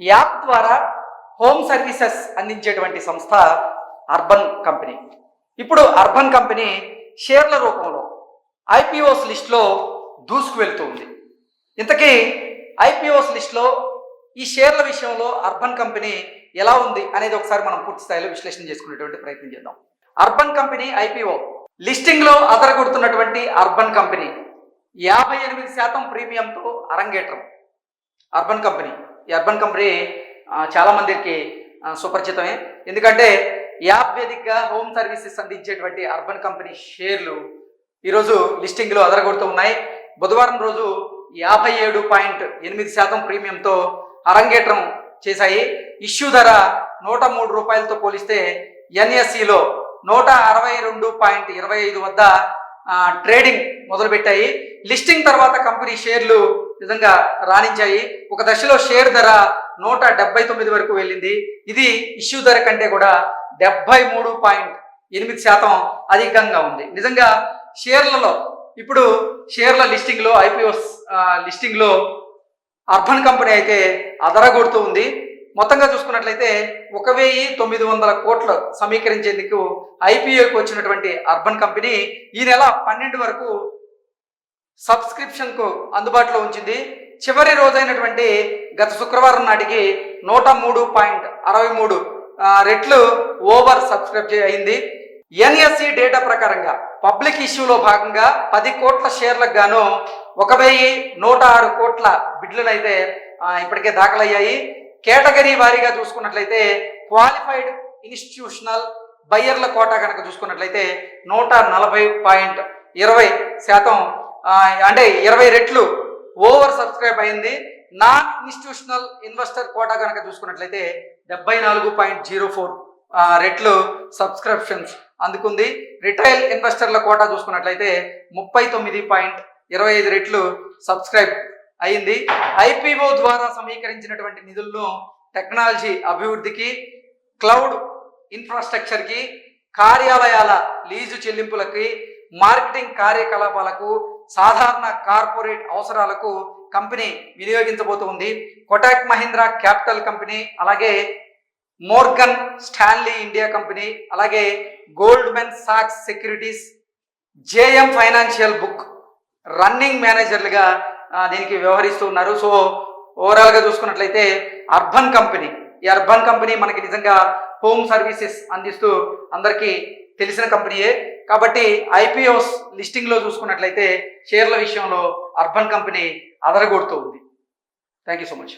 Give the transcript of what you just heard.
App ద్వారా home services అందించేటువంటి సంస్థ అర్బన్ కంపెనీ. ఇప్పుడు అర్బన్ కంపెనీ షేర్ల రూపంలో ఐపీఓస్ లిస్ట్లో దూసుకు వెళ్తూ ఉంది ఇంతకీ ఐపీఓస్ లిస్ట్లో ఈ షేర్ల విషయంలో అర్బన్ కంపెనీ ఎలా ఉంది అనేది ఒకసారి మనం పూర్తి స్థాయిలో విశ్లేషణ చేసుకునేటువంటి ప్రయత్నం చేద్దాం. Urban company IPO. లిస్టింగ్లో అదరగొడుతున్నటువంటి అర్బన్ కంపెనీ. యాభై ఎనిమిది శాతం ప్రీమియంతో అరంగేట్రం. Urban company. అర్బన్ కంపెనీ చాలామందికి చాలా మందికి సుపరిచితమే. ఎందుకంటే యాప్ వేదికగా హోమ్ సర్వీసెస్ అందించేటువంటి అర్బన్ కంపెనీ షేర్లు ఈరోజు లిస్టింగ్లో అదరగొడుతూ ఉన్నాయి. బుధవారం రోజు యాభై ఏడు పాయింట్ ఎనిమిది శాతం ప్రీమియంతో అరంగేట్రం చేశాయి. ఇష్యూ ధర నూట మూడు రూపాయలతో పోలిస్తే ఎన్ఎస్సిలో నూట అరవై రెండు పాయింట్ ఇరవై ఐదు వద్ద ట్రేడింగ్ మొదలుపెట్టాయి. లిస్టింగ్ తర్వాత కంపెనీ షేర్లు నిజంగా రాణించాయి. ఒక దశలో షేర్ ధర నూట డెబ్బై తొమ్మిది వరకు వెళ్ళింది. ఇది ఇష్యూ ధర కంటే కూడా డెబ్బై మూడు పాయింట్ ఎనిమిది శాతం అధికంగా ఉంది. నిజంగా షేర్లలో ఇప్పుడు షేర్ల లిస్టింగ్లో ఐపీఓస్ లిస్టింగ్లో అర్బన్ కంపెనీ అయితే అదరగొడుతూ ఉంది. మొత్తంగా చూసుకున్నట్లయితే ఒక వెయ్యి తొమ్మిది వందల కోట్లు సమీకరించేందుకు ఐపీఓకి వచ్చినటువంటి అర్బన్ కంపెనీ ఈ నెల పన్నెండు వరకు సబ్స్క్రిప్షన్కు అందుబాటులో ఉంచింది. చివరి రోజైనటువంటి గత శుక్రవారం నాటికి నూట మూడు పాయింట్ అరవై మూడు రెట్లు ఓవర్ సబ్స్క్రైబ్ అయింది. ఎన్ఎస్సి డేటా ప్రకారంగా పబ్లిక్ ఇష్యూలో భాగంగా పది కోట్ల షేర్లకు గాను ఒక వెయ్యి నూట ఆరు కోట్ల బిడ్లనైతే ఇప్పటికే దాఖలయ్యాయి. కేటగిరీ వారీగా చూసుకున్నట్లయితే క్వాలిఫైడ్ ఇన్స్టిట్యూషనల్ బయ్యర్ల కోటా కనుక చూసుకున్నట్లయితే నూట నలభై పాయింట్ ఇరవై శాతం అంటే ఇరవై రెట్లు ఓవర్ సబ్స్క్రైబ్ అయింది. నాన్ ఇన్స్టిట్యూషనల్ ఇన్వెస్టర్ కోటా కనుక చూసుకున్నట్లయితే డెబ్బై నాలుగు పాయింట్ జీరో ఫోర్ రెట్లు సబ్స్క్రిప్షన్స్ అందుకుంది. రిటైల్ ఇన్వెస్టర్ల కోటా చూసుకున్నట్లయితే ముప్పై తొమ్మిది పాయింట్ ఇరవై ఐదు రెట్లు సబ్స్క్రైబ్ అయింది. ఐపీఓ ద్వారా సమీకరించినటువంటి నిధులను టెక్నాలజీ అభివృద్ధికి క్లౌడ్ ఇన్ఫ్రాస్ట్రక్చర్కి కార్యాలయాల లీజు చెల్లింపులకి మార్కెటింగ్ కార్యకలాపాలకు సాధారణ కార్పొరేట్ అవసరాలకు కంపెనీ వినియోగించబోతోంది. కొటాక్ మహీంద్రా క్యాపిటల్ కంపెనీ అలాగే మోర్గన్ స్టాన్లీ ఇండియా కంపెనీ అలాగే Goldman socks securities JM financial book running మేనేజర్లుగా దీనికి వ్యవహరిస్తూ ఉన్నారు. సో ఓవరాల్గా చూసుకున్నట్లయితే అర్బన్ కంపెనీ ఈ అర్బన్ కంపెనీ మనకి నిజంగా హోమ్ సర్వీసెస్ అందిస్తూ అందరికీ తెలిసిన కంపెనీయే. కాబట్టి ఐపీఓస్ లిస్టింగ్లో చూసుకున్నట్లయితే షేర్ల విషయంలో అర్బన్ కంపెనీ అదరగొడుతూ ఉంది. Thank you so much